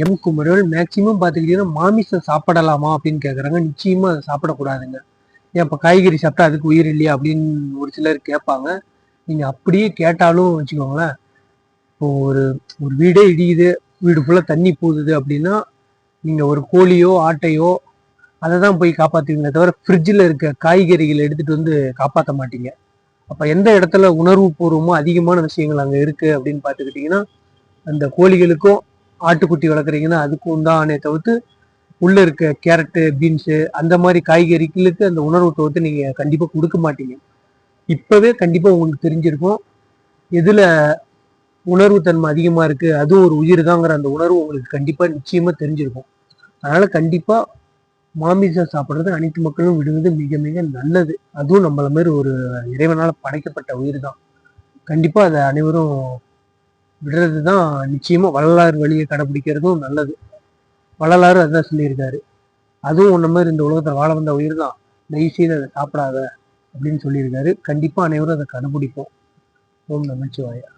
M குமரல் maximum பார்த்துக்கிட்டீங்கன்னா மாமிசம் சாப்பிடலாமா அப்படின்னு கேட்குறாங்க நிச்சயமாக அதை சாப்பிடக்கூடாதுங்க. ஏன் இப்போ காய்கறி சாப்பிட்டா அதுக்கு உயிர் இல்லையா அப்படின்னு ஒரு சிலர் கேட்பாங்க. நீங்கள் அப்படியே கேட்டாலும் வச்சுக்கோங்களேன் இப்போ ஒரு ஒரு வீடே இடியுது வீடு ஃபுல்லாக தண்ணி போகுது அப்படின்னா நீங்கள் ஒரு கோழியோ ஆட்டையோ அதை தான் போய் காப்பாற்றுவீங்களே தவிர ஃப்ரிட்ஜில் இருக்க காய்கறிகளை எடுத்துகிட்டு வந்து காப்பாற்ற மாட்டீங்க. அப்போ எந்த இடத்துல உணர்வு பூர்வமோ அதிகமான விஷயங்கள் அங்கே இருக்குது அப்படின்னு பார்த்துக்கிட்டிங்கன்னா அந்த கோழிகளுக்கும் ஆட்டுக்குட்டி வளர்க்குறீங்கன்னா அதுக்கும் தானே தவிர்த்து உள்ளே இருக்க கேரட்டு பீன்ஸு அந்த மாதிரி காய்கறிகளுக்கு அந்த உணர்வு தவிர்த்து நீங்கள் கண்டிப்பாக கொடுக்க மாட்டீங்க. இப்போவே கண்டிப்பாக உங்களுக்கு தெரிஞ்சிருக்கும். எதில் உணர்வு தன்மை அதிகமாக இருக்குது அதுவும் ஒரு உயிர் தாங்கிற அந்த உணர்வு உங்களுக்கு கண்டிப்பாக நிச்சயமாக தெரிஞ்சிருக்கும். அதனால் கண்டிப்பாக மாமிசம் சாப்பிட்றது அனைத்து மக்களும் விடுவது மிக மிக நல்லது. அதுவும் நம்மள மாதிரி ஒரு இறைவனால் படைக்கப்பட்ட உயிர் தான் கண்டிப்பாக அதை அனைவரும் விடுறது தான் நிச்சயமாக வள்ளலார் வழியை கடைபிடிக்கிறதும் நல்லது. வள்ளலாறு அதுதான் சொல்லியிருக்காரு. அதுவும் உன்ன மாதிரி இந்த உலகத்தில் வாழ வந்த உயிர் தான் தயவு செய்து அதை சாப்பிடாத அப்படின்னு சொல்லியிருக்காரு. கண்டிப்பாக அனைவரும் அதை கடைபிடிப்போம் ஓம் நமச்சிவாயா.